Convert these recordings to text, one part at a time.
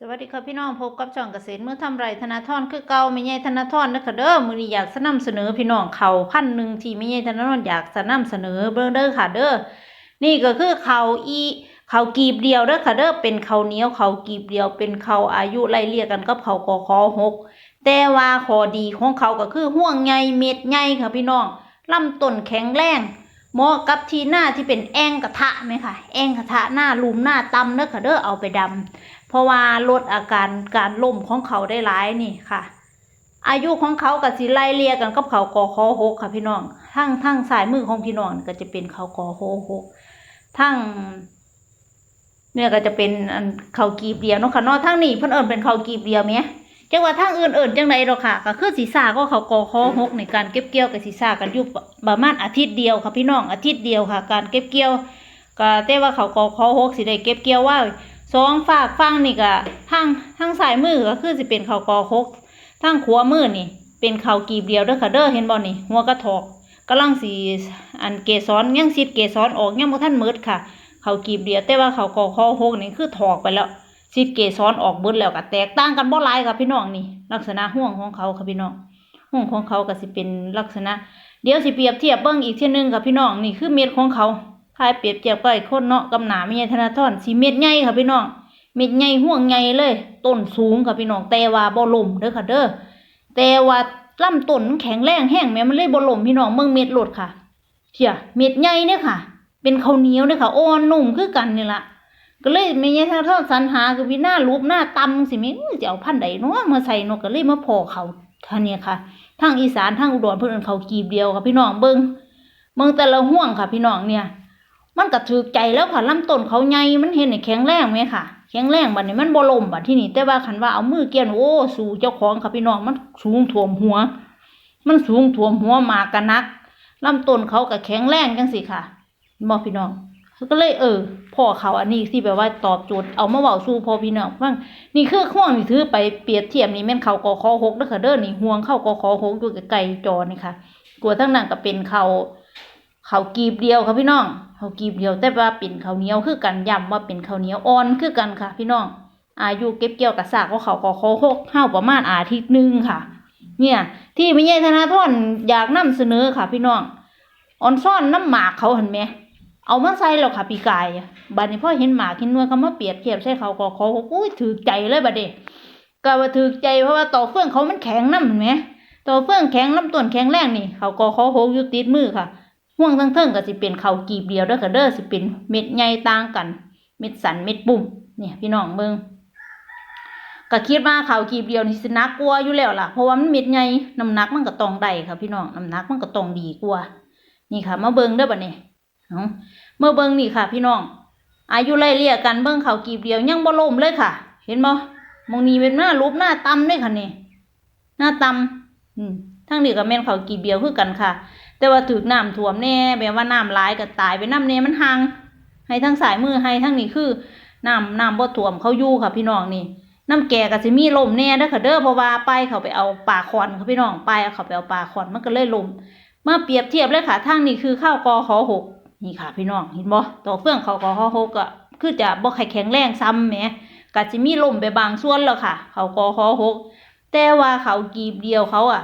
สวัสดีค่ะพี่น้องพบกับช่องเกษตรเมื่อทำไรธนาธรคือเก่าไม่ใหญ่ธนาธรนะคะเด้อมือนี้อยากสนำเสนอพี่น้องเขาพันหนึ่งที่ไม่ใหญ่ธนาธรอยากสนำเสนอเบิ่งเด้อค่ะเด้อนี่ก็คือเขาอีเขากีบเดียวเด้อค่ะเด้อเป็นเขาเหนียวเขากีบเดียวเป็นเขาอายุไล่เลี่ยกกันกับเขากอคอหกแต่ว่าขอดีของเขาก็คือห่วงใหญ่เม็ดใหญ่ค่ะพี่น้องลำต้นแข็งแรง เหมาะกับทีหน้าที่เป็นแองกระทะไหมค่ะแองกระทะหน้าลุมหน้าตำเด้อค่ะเด้อเอาไปดำเพราะว่าลดอาการการล่มของเขาได้หลายนี่ค่ะ อายุของเขากับสิไล่เลียกันกับเขากอคอหกค่ะพี่น้องทั้งทั้งสายมือของพี่น้องก็จะเป็นเขากอโคหกทั้งเนี่ยก็จะเป็นอันเขากีบเดียวเนาะค่ะเนอกทั้งนี้เพิ่นเอิญเป็นเขากีบเดียวไหม จังว่าทั้งอื่นเอิญจังไดดอกค่ะ ก็คือสีสาก็เขากอคอหกในการเก็บเกี่ยวกับสีสากันอยู่ประมาณอาทิตย์เดียวค่ะพี่น้องอาทิตย์เดียวค่ะ การเก็บเกี่ยวก็แต่ว่าเขากอคอหกสิได้เก็บเกี่ยวว่าสองฝากฟังนี่ก็ทางทางสายมือก็คือสิเป็นเขาวกอคกทางขวามือนี่ เป็นเขากีบเดียวเด้อค่ะเด้อเห็นบ่นี่ หัวกระถอกกำลังสีอันเกสรยังซิดเกสรออกยังบ่ทันมืดค่ะ เขากีบเดียวแต่ว่าเขาวกอคอหกนี่คือถอกไปแล้ว ซิดเกสรออกเบิดแล้วก็แตกต่างกันบ่หลายค่ะพี่น้องนี่ ลักษณะห่วงของเขาค่ะพี่น้องห่วงของเขาก็สิเป็นลักษณะ เดี๋ยวสิเปรียบเทียบเบิ่งอีกเทีนึงค่ะพี่น้องนี่คือเม็ดของเขาพายเปรียบเทียบกับไอ้คนเนาะกำหนาไม่ใช่ธนาธรสีเม็ดใหญ่ค่ะพี่น้องเม็ดใหญ่ห่วงใหญ่เลยต้นสูงค่ะพี่น้องแต่ว่าบ่ล่มเด้อค่ะเด้อแต่ว่าลำต้นแข็งแรงแห้งแม่มันเลยบ่ล่มพี่น้องเมืองเม็ดโลดค่ะเชี่ยเม็ดใหญ่เนี่ยค่ะ เป็นข้าวเหนียวเนี่ยค่ะอ่อนนุ่มคือกันนี่ละ ก็เลยไม่ใช่ทางทอดสรรหาคือวิหน้ารูปหน้าตำสิม่อเจะเอาพันใดเนาะมาใส่นาะก็เลยมาพอเขาค่ะเนี่ยค่ะทางอีสานทางอุดรเพิ่อนเขากีบเดียวค่ะพี่น้องเบิ่งเบิ่งแต่ละห่วงค่ะพี่น้องเนี่ย มันก็ถูกใจแล้วค่ะลำต้นเขาใหญ่มันเห็นให้แข็งแรงไหมค่ะแข็งแรงบัดนี้มันบลมบัดที่นี่แต่ว่าคันว่าเอามือเกี่ยนโอ้สู่เจ้าของค่ะพี่น้องมันสูงท่วมหัว มันสูงท่วมหัวมากกะนักลำต้นเขาก็แข็งแรงจังสิค่ะบอพี่น้อง ก็เลยเออพ่อเขาอันนี้สิแบบว่าตอบโจทย์เอามาเว้าสู่พ่อพี่น้องฟังนี่คือห่วงนี่ถือไปเปรียบเทียบนี่แม่นเขากอคอหกเด้อค่ะเด้อนี่ห่วงเขากอคอหกอยู่ไกลจอนี่ค่ะกลัวทั้งนั้นก็เป็นเขาเขากีบเดียวค่ะพี่น้องเขากีบเดียวแต่ว่าเป็นเขาเหนียวคือกันย้ำว่าเป็นเขาเหนียวอ่อนคือกันค่ะ พี่น้อง อายุเก็บเกี่ยวกับซากของเขาก็เขาหกห้าประมาณอาทิตย์หนึงค่ะ เนี่ย ที่ไม่ใช่ธนาธรอยากนำเสนอค่ะ พี่น้องออนซ่อนน้ำหมากเขาเห็นไหม เอามาใส่แล้วค่ะปีกายบัดนี้พ่อเห็นหมากเห็นนวลเขามาเปรียบเทียบใช่เขาก็เขาอุ้ยถือใจเลยบัดเดก็ว่าถือใจเพราะว่าต่อเฟื่องเขามันแข็งน้ำเห็นไหมต่อเฟื่องแข็งลำต้นแข็งแรงนี่เขาก็เขาหกอยู่ติดมือค่ะห่วงทั้งเทิงก็สิเป็นเขากีบเดียวเด้อค่ะเด้อสิเป็นเม็ดใหญ่ต่างกัน เม็ดสันเม็ดปุ่มเนี่ยพี่น้องเบิ่งก็คิดว่าเขากีบเดียวนี่สินักกว่าอยู่แล้วล่ะเพราะว่ามันเม็ดใหญ่น้ำหนักมันก็ตองได้ค่ะพี่น้องน้ำหนักมันก็ตองดีกว่านี่ค่ะ มาเบิ่งเด้อบัดนี้ เอาเมื่อเบิ่งนี่ค่ะ พี่น้อง อายุไล่เลี่ยกันเบิ่งเขากีบเดียวยังบ่ล่มเลยค่ะ เห็นบ่มองนี้เป็นหน้ารูปหน้าต่ำเลยค่ะนี่หน้าต่ำอืมทั้งนี้ก็แม่นเขากีบเดียวคือกันค่ะ แต่ว่าถูกน้ำท่วมแน่แบบว่าน้ำหลายก็ตายไปน้ำแน่มันห่างให้ทั้งสายมือให้ทั้งนี้คือน้ำน้ำบ่ท่วมเขาอยู่ค่ะ พี่น้องนี่น้ำแก่ก็สิมีลมแน่เด้อค่ะเด้อเพราะว่าไปเขาไปเอาปลาคอนค่ะพี่น้องไปเขาไปเอาปลาคอนมันก็เลยลมมาเปรียบเทียบเลยค่ะทางนี้คือข้าวกอขอหก นี่ค่ะพี่น้องเห็นบ่ต่อเฟื่องเขากอขอหกก็คือจะบ่ค่แข็งแรงซ้ำแหมก็สิมีลมไปบางส่วนแล้วค่ะ เขากอขอหกแต่ว่าเขากีบเดียวเขาอะ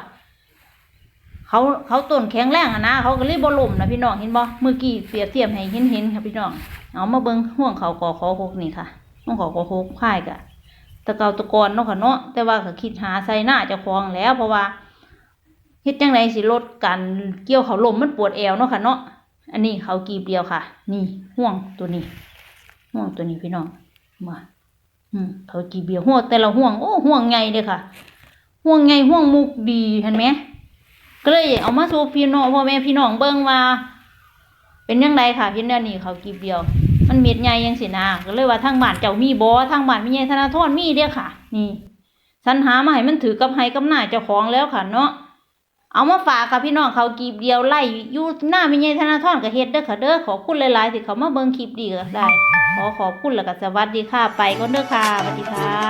เขาเขาต้นแข็งแรงอะนะเขาก็เลยบ่ล่มนะพี่น้องเห็นบ่เมื่อกี้เปรียบเทียบให้เห็นเห็นค่ะพี่น้องเอามาเบิ่งห่วงเขากอขอหกนี่ค่ะห่วงเขากอหกค่ายกะตะเกาตะกอนเนาะค่ะเนาะแต่ว่าก็คิดหาใส่หน้าจ้าของแล้วเพราะว่าเฮ็ดจังไดสิลดการเกี่ยวเขาลมมันปวดแอวเนาะค่ะเนาะ อันนี้เขากีบเดียวค่ะ นี่ห่วงตัวนี้ ห่วงตัวนี้พี่น้องมาอืมเขากีบเดียวห่วงแต่ละห่วงโอ้ห่วงใหญ่เลยค่ะ ห่วงใหญ่ห่วงมุกดีเห็นไหมก็เลยเอามาสู่พี่น้องพ่อแม่พี่น้องเบิ่งว่า เป็นยังไงค่ะพี่เนี่ยนี่เขากีบเดียว มันเม็ดใหญ่ยังสินะก็เลยว่าทางบ้านเจ้ามีบ่ทางบ้านมีใหญ่ธนาธรมีเด้อค่ะ นี่สรรหามาให้มันถือกับไห้กับหน้าเจ้าของแล้วค่ะเนาะ เอามาฝากค่ะพี่น้องเขากีบเดียวไล่ยูหน้ามีใช่ธนาธรกับเฮ็ดเด้อค่ะเด้อขอบคุณหลายๆที่เขามาเบิ่งคลิปดีก็ได้ ขอขอบคุณแล้วก็สวัสดีค่ะ ไปก็เด้อค่ะสวัสดีค่ะ